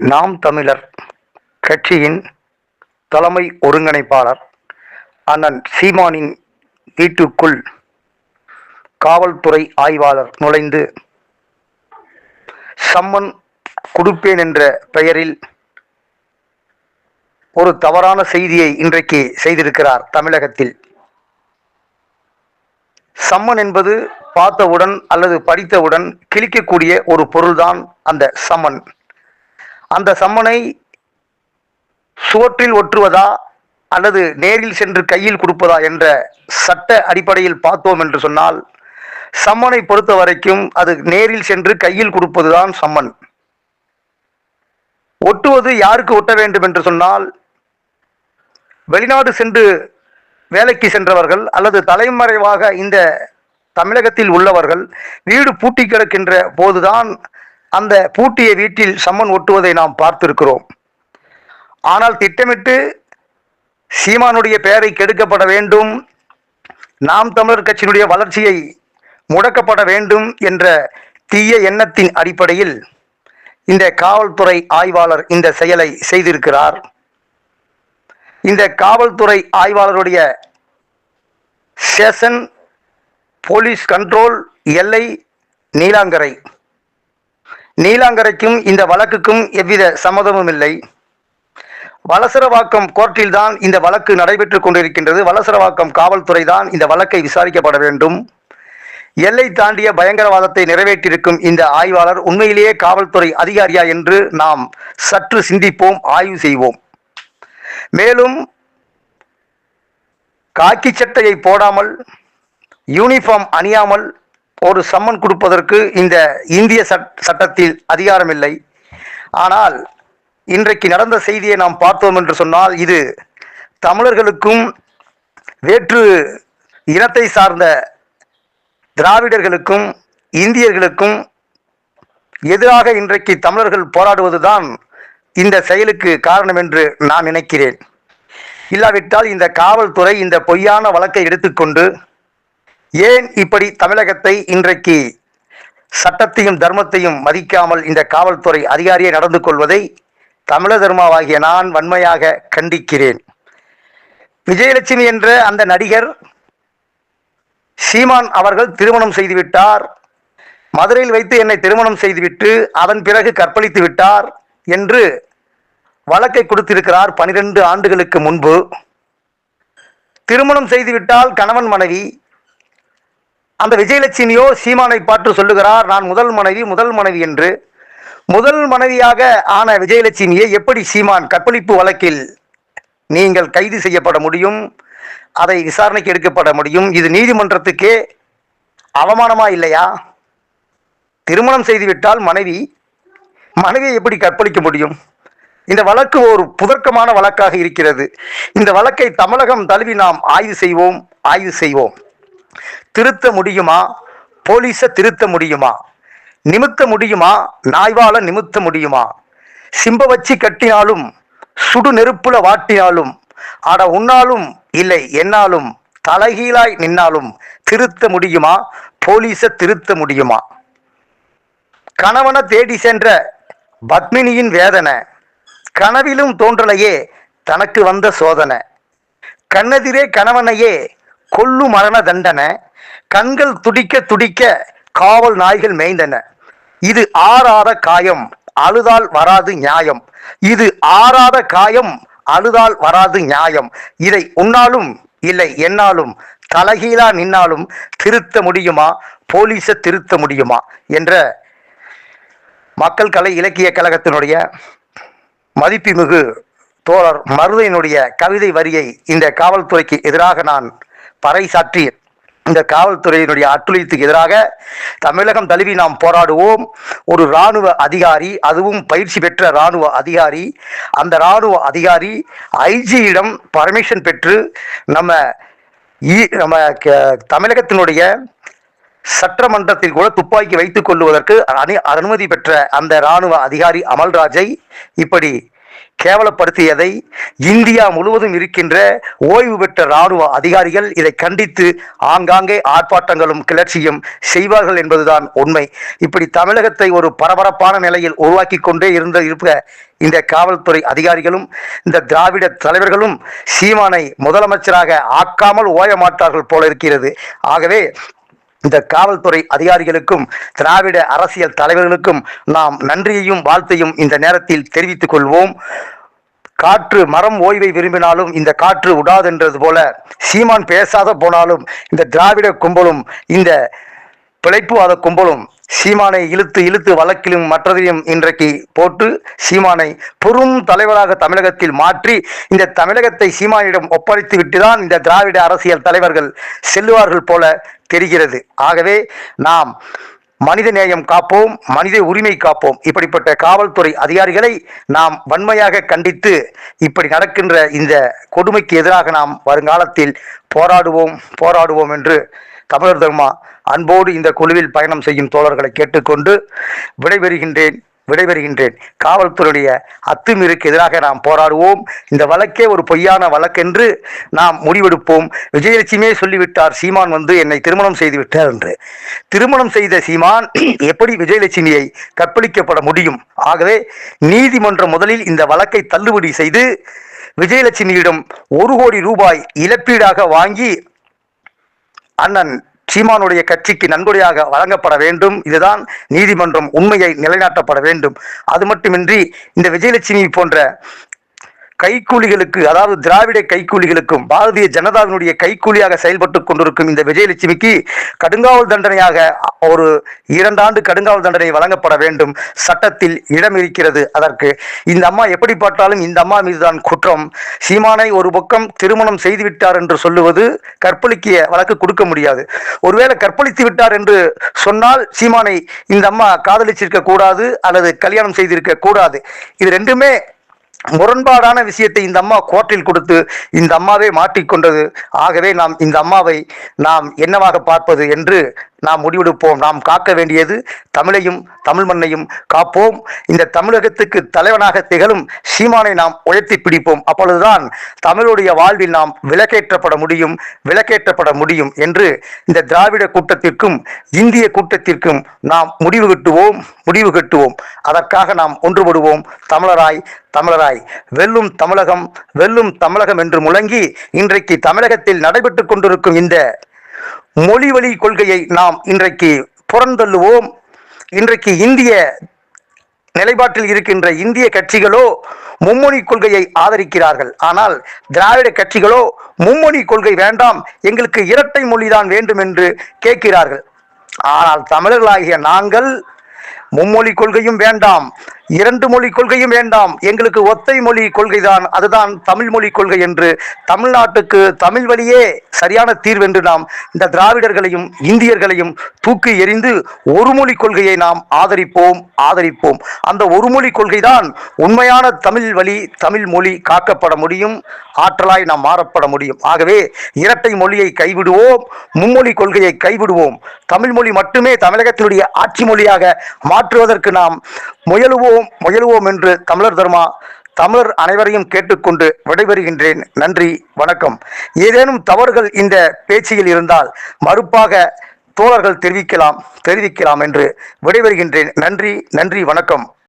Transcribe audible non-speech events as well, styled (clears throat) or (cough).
நாம் தமிழர் கட்சியின் தலைமை ஒருங்கிணைப்பாளர் அண்ணன் சீமானின் வீட்டுக்குள் காவல்துறை ஆய்வாளர் நுழைந்து சம்மன் கொடுப்பேன் என்ற பெயரில் ஒரு தவறான செய்தியை இன்றைக்கு செய்திருக்கிறார் தமிழகத்தில். சம்மன் என்பது பார்த்தவுடன் அல்லது படித்தவுடன் கிழிக்கக்கூடிய ஒரு பொருள்தான் அந்த சம்மன் அந்த சம்மனை சுவற்றில் ஒட்டுவதா அல்லது நேரில் சென்று கையில் கொடுப்பதா என்ற சட்ட அடிப்படையில் பார்த்தோம் என்று சொன்னால் சம்மனை பொறுத்த வரைக்கும் அது நேரில் சென்று கையில் கொடுப்பதுதான் சம்மன். ஒட்டுவது யாருக்கு ஒட்ட வேண்டும் என்று சொன்னால் வெளிநாடு சென்று வேலைக்கு சென்றவர்கள் அல்லது தலைமறைவாக இந்த தமிழகத்தில் உள்ளவர்கள் வீடு பூட்டி கிடக்கின்ற போதுதான் அந்த பூட்டிய வீட்டில் சம்மன் ஒட்டுவதை நாம் பார்த்திருக்கிறோம். ஆனால் திட்டமிட்டு சீமானுடைய பெயரை கெடுக்கப்பட வேண்டும் நாம் தமிழர் கட்சியினுடைய வளர்ச்சியை முடக்கப்பட வேண்டும் என்ற தீய எண்ணத்தின் அடிப்படையில் இந்த காவல்துறை ஆய்வாளர் இந்த செயலை செய்திருக்கிறார். இந்த காவல்துறை ஆய்வாளருடைய செஷன் போலீஸ் கண்ட்ரோல் எல்லை நீலாங்கரை. நீலாங்கரைக்கும் இந்த வழக்குக்கும் எவ்வித சம்மதமும் இல்லை வலசரவாக்கம் கோர்ட்டில்தான் இந்த வழக்கு நடைபெற்றுக் கொண்டிருக்கின்றது. வலசரவாக்கம் காவல்துறை தான் இந்த வழக்கை விசாரிக்கப்பட வேண்டும். எல்லை தாண்டிய பயங்கரவாதத்தை நிறைவேற்றியிருக்கும் இந்த ஆய்வாளர் உண்மையிலேயே காவல்துறை அதிகாரியா என்று நாம் சற்று சிந்திப்போம் ஆய்வு செய்வோம். மேலும் காக்கி சட்டையை போடாமல் யூனிஃபார்ம் அணியாமல் ஒரு சம்மன் கொடுப்பதற்கு இந்த இந்திய சட்டத்தில் சட்டத்தில் அதிகாரமில்லை. ஆனால் இன்றைக்கு நடந்த செய்தியை நாம் பார்த்தோம் என்று சொன்னால் இது தமிழர்களுக்கும் வேற்று இனத்தை சார்ந்த திராவிடர்களுக்கும் இந்தியர்களுக்கும் எதிராக இன்றைக்கு தமிழர்கள் போராடுவதுதான் இந்த செயலுக்கு காரணம் என்று நான் நினைக்கிறேன். இல்லாவிட்டால் இந்த காவல்துறை இந்த பொய்யான வழக்கை எடுத்துக்கொண்டு ஏன் இப்படி தமிழகத்தை இன்றைக்கு சட்டத்தையும் தர்மத்தையும் மதிக்காமல் இந்த காவல்துறை அதிகாரியை நடந்து கொள்வதை தமிழ தர்மாவாகிய நான் வன்மையாக கண்டிக்கிறேன். விஜயலட்சுமி என்ற அந்த நடிகர் சீமான் அவர்கள் திருமணம் செய்துவிட்டார். மதுரையில் வைத்து என்னை திருமணம் செய்துவிட்டு அதன் பிறகு கற்பழித்து விட்டார் என்று வழக்கை கொடுத்திருக்கிறார் பனிரெண்டு ஆண்டுகளுக்கு முன்பு. திருமணம் செய்துவிட்டால் கணவன் மனைவி அந்த விஜயலட்சுமியோ சீமானை பார்த்து சொல்லுகிறார் நான் முதல் மனைவி முதல் மனைவி என்று. முதல் மனைவியாக ஆன விஜயலட்சுமியை எப்படி சீமான் கற்பழிப்பு வழக்கில் நீங்கள் கைது செய்யப்பட முடியும்? அதை விசாரணைக்கு எடுக்கப்பட முடியும்? இது நீதிமன்றத்துக்கே அவமானமா இல்லையா? திருமணம் செய்துவிட்டால் மனைவி மனைவியை எப்படி கற்பழிக்க முடியும்? இந்த வழக்கு ஒரு புதர்க்கமான வழக்காக இருக்கிறது. இந்த வழக்கை தமிழகம் தழுவி நாம் ஆய்வு செய்வோம் ஆய்வு செய்வோம். திருத்த முடியுமா? போலீஸை திருத்த முடியுமா? நிமித்த முடியுமா? நாய்வால நிமித்த முடியுமா? சிம்ப வச்சு கட்டினாலும் சுடு நெருப்புல வாட்டினாலும் அட உன்னாலும் இல்லை என்னாலும் தலைகீழாய் நின்னாலும் திருத்த முடியுமா? போலீஸை திருத்த முடியுமா? கணவனை தேடி சென்ற பத்மினியின் வேதனை கனவிலும் தோன்றலையே தனக்கு வந்த சோதனை. கண்ணெதிரே கணவனையே கொல்லு மரண தண்டனை கண்கள் துடிக்க துடிக்க காவல் நாய்கள் மேய்ந்தன. இது ஆறாத காயம் அழுதால் வராது நியாயம். இது ஆறாத காயம் அழுதால் வராது நியாயம். இதை உன்னாலும் இல்லை என்னாலும் தலகீழா நின்னாலும் திருத்த முடியுமா? போலீஸை திருத்த முடியுமா? என்ற மக்கள் கலை இலக்கிய கழகத்தினுடைய மதிப்புமிகு தோழர் மருதையினுடைய கவிதை வரியை இந்த காவல்துறைக்கு எதிராக நான் பறைசாற்றி இந்த காவல்துறையினுடைய அட்டுழியத்துக்கு எதிராக தமிழகம் தழுவி நாம் போராடுவோம். ஒரு இராணுவ அதிகாரி அதுவும் பயிற்சி பெற்ற இராணுவ அதிகாரி அந்த இராணுவ அதிகாரி ஐஜியிடம் பர்மிஷன் பெற்று நம்ம ஈ- நம்ம க- தமிழகத்தினுடைய சட்டமன்றத்தில் கூட துப்பாக்கி வைத்துக் கொள்வதற்கு அனு- அனுமதி பெற்ற அந்த இராணுவ அதிகாரி அமல்ராஜை இப்படி கேவலப்படுத்தியதை இந்தியா முழுவதும் இருக்கின்ற ஓய்வு பெற்ற இராணுவ அதிகாரிகள் இதை கண்டித்து ஆங்காங்கே ஆர்ப்பாட்டங்களும் கிளர்ச்சியும் செய்வார்கள் என்பதுதான் உண்மை. இப்படி தமிழகத்தை ஒரு பரபரப்பான நிலையில் உருவாக்கி கொண்டே இருந்த இருப்ப இந்த காவல்துறை அதிகாரிகளும் இந்த திராவிட தலைவர்களும் சீமானை முதலமைச்சராக ஆக்காமல் ஓய மாட்டார்கள் போல இருக்கிறது. ஆகவே இந்த காவல்துறை அதிகாரிகளுக்கும் திராவிட அரசியல் தலைவர்களுக்கும் நாம் நன்றியையும் வாழ்த்தையும் இந்த நேரத்தில் தெரிவித்துக் கொள்வோம். காற்று மரம் ஓய்வை விரும்பினாலும் இந்த காற்று உடாதென்றது போல சீமான் பேசாத போனாலும் இந்த திராவிட கும்பலும் இந்த பிழைப்புவாத கும்பலும் சீமானை இழுத்து இழுத்து வழக்கிலும் மற்றதையும் இன்றைக்கு போட்டு சீமானை பெரும் தலைவராக தமிழகத்தில் மாற்றி இந்த தமிழகத்தை சீமானிடம் ஒப்படைத்து விட்டுதான் இந்த திராவிட அரசியல் தலைவர்கள் செல்லுவார்கள் போல தெரிகிறது. ஆகவே நாம் மனித நேயம் காப்போம் மனித உரிமை காப்போம். இப்படிப்பட்ட காவல்துறை அதிகாரிகளை நாம் வன்மையாக கண்டித்து இப்படி நடக்கின்ற இந்த கொடுமைக்கு எதிராக நாம் வருங்காலத்தில் போராடுவோம் போராடுவோம் என்று தமிழர் தர்மா அன்போடு இந்த குழுவில் பயணம் செய்யும் தோழர்களை கேட்டுக்கொண்டு விடைபெறுகின்றேன். விடைபெறுகின்றேன். காவல்துறையுடைய அத்துமீறுக்கு எதிராக நாம் போராடுவோம். இந்த வழக்கே ஒரு பொய்யான வழக்கென்று நாம் முடிவெடுப்போம். விஜயலட்சுமியே சொல்லிவிட்டார் சீமான் வந்து என்னை திருமணம் செய்து விட்டார் என்று. திருமணம் செய்த சீமான் (clears throat) எப்படி விஜயலட்சுமியை கற்பழிக்கப்பட முடியும்? ஆகவே நீதிமன்றம் முதலில் இந்த வழக்கை தள்ளுபடி செய்து விஜயலட்சுமியிடம் ஒரு கோடி ரூபாய் இழப்பீடாக வாங்கி அண்ணன் சீமானுடைய கட்சிக்கு நன்கொடையாக வழங்கப்பட வேண்டும். இதுதான் நீதிமன்றம் உண்மையை நிலைநாட்டப்பட வேண்டும். அது மட்டுமின்றி இந்த விஜயலட்சுமி போன்ற கைக்கூலிகளுக்கு அதாவது திராவிட கைக்கூலிகளுக்கும் பாரதிய ஜனதாவினுடைய கைக்கூலியாக செயல்பட்டு கொண்டிருக்கும் இந்த விஜயலட்சுமிக்கு கடுங்காவல் தண்டனையாக ஒரு இரண்டாண்டு கடுங்காவல் தண்டனை வழங்கப்பட வேண்டும். சட்டத்தில் இடம் இருக்கிறது அதற்கு இந்த அம்மா எப்படி பார்த்தாலும் இந்த அம்மா மீதுதான் குற்றம். சீமானை ஒரு பக்கம் திருமணம் செய்துவிட்டார் என்று சொல்லுவது கற்பழிக்கிய வழக்கு கொடுக்க முடியாது. ஒருவேளை கற்பழித்து விட்டார் என்று சொன்னால் சீமானை இந்த அம்மா காதலிச்சிருக்க கூடாது அல்லது கல்யாணம் செய்திருக்க கூடாது இது ரெண்டுமே முரண்பாடான விஷயத்தை இந்த அம்மா கோர்ட்டில் கொடுத்து இந்த அம்மாவே மாட்டிக்கொண்டது. ஆகவே நாம் இந்த அம்மாவை நாம் என்னவாக பார்ப்பது என்று நாம் முடிவெடுப்போம். நாம் காக்க வேண்டியது தமிழையும் தமிழ் மண்ணையும் காப்போம். இந்த தமிழகத்துக்கு தலைவனாக திகழும் சீமானை நாம் உயர்த்தி பிடிப்போம். அப்பொழுதுதான் தமிழுடைய வாழ்வில் நாம் விலக்கேற்றப்பட முடியும் விலக்கேற்றப்பட முடியும் என்று இந்த திராவிட கூட்டத்திற்கும் இந்திய கூட்டத்திற்கும் நாம் முடிவு கட்டுவோம் முடிவு கட்டுவோம். அதற்காக நாம் ஒன்றுபடுவோம். தமிழராய் தமிழராய். வெல்லும் தமிழகம் வெல்லும் தமிழகம் என்று முழங்கி இன்றைக்கு தமிழகத்தில் நடைபெற்று கொண்டிருக்கும் இந்த மொழி வழி கொள்கையை நாம் இன்றைக்கு புறந்தள்ளுவோம். இன்றைக்கு இந்திய நிலைப்பாட்டில் இருக்கின்ற இந்திய கட்சிகளோ மும்மொழி கொள்கையை ஆதரிக்கிறார்கள். ஆனால் திராவிட கட்சிகளோ மும்மொழி கொள்கை வேண்டாம் எங்களுக்கு இரட்டை மொழிதான் வேண்டும் என்று கேட்கிறார்கள். ஆனால் தமிழர்களாகிய நாங்கள் மும்மொழி கொள்கையும் வேண்டாம் இரண்டு மொழி கொள்கையும் வேண்டாம். எங்களுக்கு ஒத்தை மொழி கொள்கைதான். அதுதான் தமிழ் மொழி கொள்கை என்று தமிழ்நாட்டுக்கு தமிழ் வழியே சரியான தீர்வென்று நாம் இந்த திராவிடர்களையும் இந்தியர்களையும் தூக்கி எறிந்து ஒரு மொழி கொள்கையை நாம் ஆதரிப்போம் ஆதரிப்போம். அந்த ஒரு மொழி கொள்கைதான் உண்மையான தமிழ் வழி தமிழ் மொழி காக்கப்பட முடியும் ஆற்றலாய் நாம் மாறப்பட முடியும். ஆகவே இரட்டை மொழியை கைவிடுவோம் மும்மொழி கொள்கையை கைவிடுவோம். தமிழ் மொழி மட்டுமே தமிழகத்தினுடைய ஆட்சி மொழியாக மாற்றுவதற்கு நாம் முயலுவோம் முயலுவோம் என்று தமிழர் தர்மா தமிழர் அனைவரையும் கேட்டுக்கொண்டு விடைபெறுகின்றேன். நன்றி வணக்கம். ஏதேனும் தவறுகள் இந்த பேச்சில் இருந்தால் மறுப்பாக தோழர்கள் தெரிவிக்கலாம் தெரிவிக்கலாம் என்று விடைபெறுகின்றேன். நன்றி நன்றி வணக்கம்.